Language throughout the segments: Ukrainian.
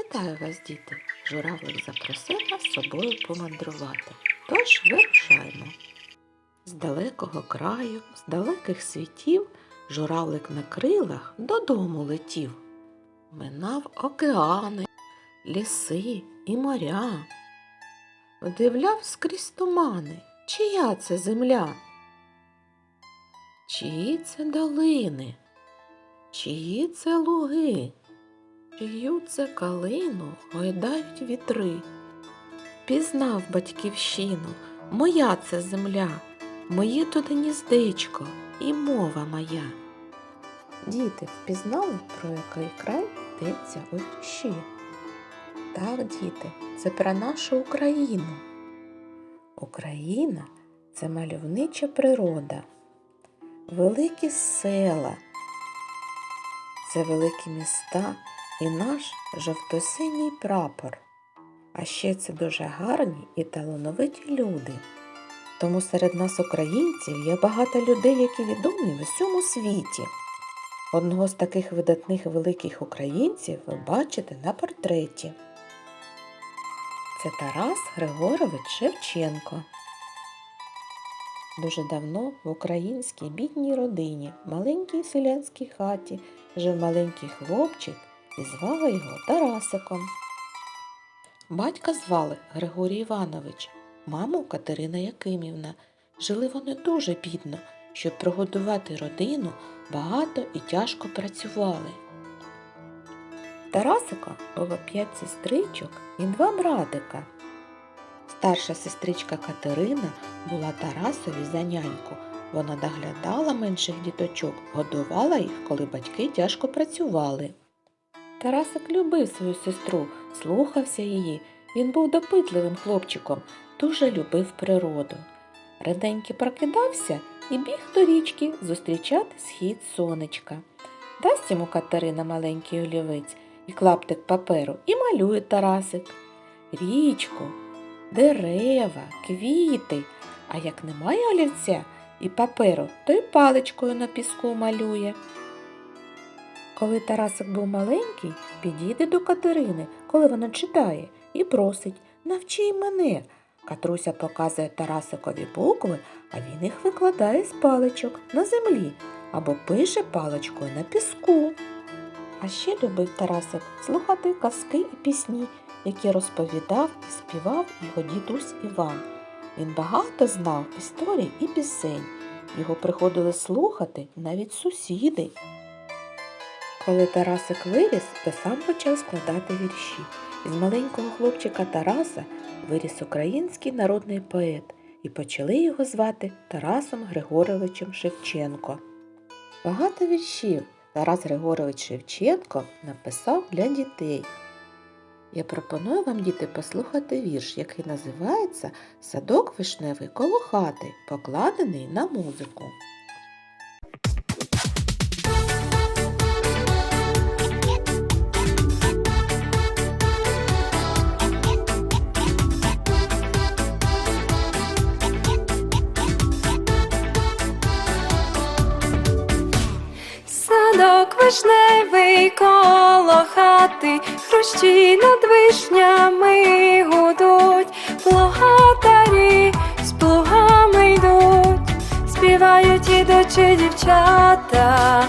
Вітаю вас, діти! Журавлик запросив нас з собою помандрувати. Тож вирушаємо. З далекого краю, з далеких світів, журавлик на крилах додому летів. Минав океани, ліси і моря. Вдивляв скрізь тумани, чия це земля? Чиї це долини? Чиї це луги? Це калину гойдають вітри. Пізнав батьківщину, моя це земля, моє тут гніздечко і мова моя. Діти впізнали, про який край йдеться у вірші? Так, діти, це про нашу Україну. Україна це мальовнича природа, великі села, це великі міста і наш жовто-синій прапор. А ще це дуже гарні і талановиті люди. Тому серед нас, українців, є багато людей, які відомі в усьому світі. Одного з таких видатних великих українців ви бачите на портреті. Це Тарас Григорович Шевченко. Дуже давно в українській бідній родині, маленькій селянській хаті, жив маленький хлопчик і звали його Тарасиком. Батька звали Григорій Іванович, маму Катерина Якимівна. Жили вони дуже бідно, щоб прогодувати родину, багато і тяжко працювали. Тарасика було п'ять сестричок і два братика. Старша сестричка Катерина була Тарасові за няньку. Вона доглядала менших діточок, годувала їх, коли батьки тяжко працювали. Тарасик любив свою сестру, слухався її. Він був допитливим хлопчиком, дуже любив природу. Реденьки прокидався і біг до річки зустрічати схід сонечка. Дасть йому Катерина маленький олівець і клаптик паперу і малює Тарасик. Річку, дерева, квіти. А як немає олівця і паперу, то й паличкою на піску малює. Коли Тарасик був маленький, підійде до Катерини, коли вона читає, і просить Навчи мене. Катруся показує Тарасикові букви, а він їх викладає з паличок на землі або пише паличкою на піску. А ще любив Тарасик слухати казки і пісні, які розповідав і співав його дідусь Іван. Він багато знав історій і пісень. Його приходили слухати навіть сусіди. Коли Тарасик виріс, то сам почав складати вірші. Із маленького хлопчика Тараса виріс український народний поет, і почали його звати Тарасом Григоровичем Шевченко. Багато віршів Тарас Григорович Шевченко написав для дітей. Я пропоную вам, діти, послухати вірш, який називається Садок вишневий коло хати, покладений на музику. Садок вишневий коло хати, хрущі над вишнями гудуть, плугатарі з плугами йдуть, співають ідучі дівчата,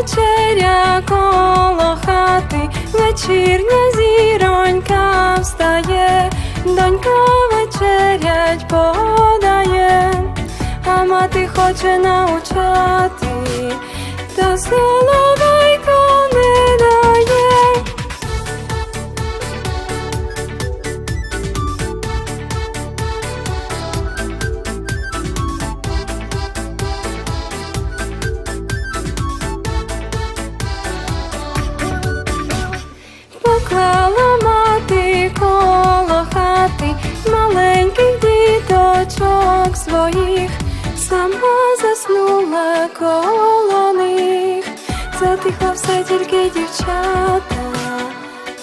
вечеря коло хати, вечірня зіронька встає, донька вечерять подає, а мати хоче научати, та соловейко діточок своїх, сама заснула коло них. затихло все тільки дівчата,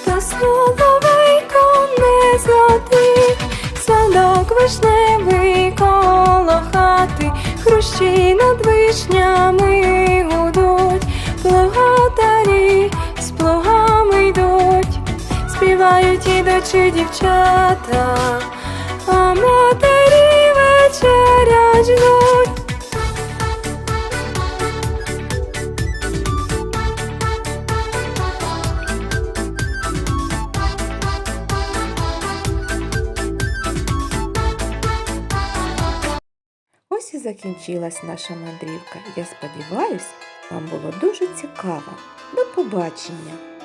та соловейко не злотить, садок вишневий коло хати, хрущі над вишнями гудуть, плугатарі з плугами йдуть, співають ідучі дівчата, а матері вечерять ждуть. Ось і закінчилась наша мандрівка. Я сподіваюсь, вам було дуже цікаво. До побачення!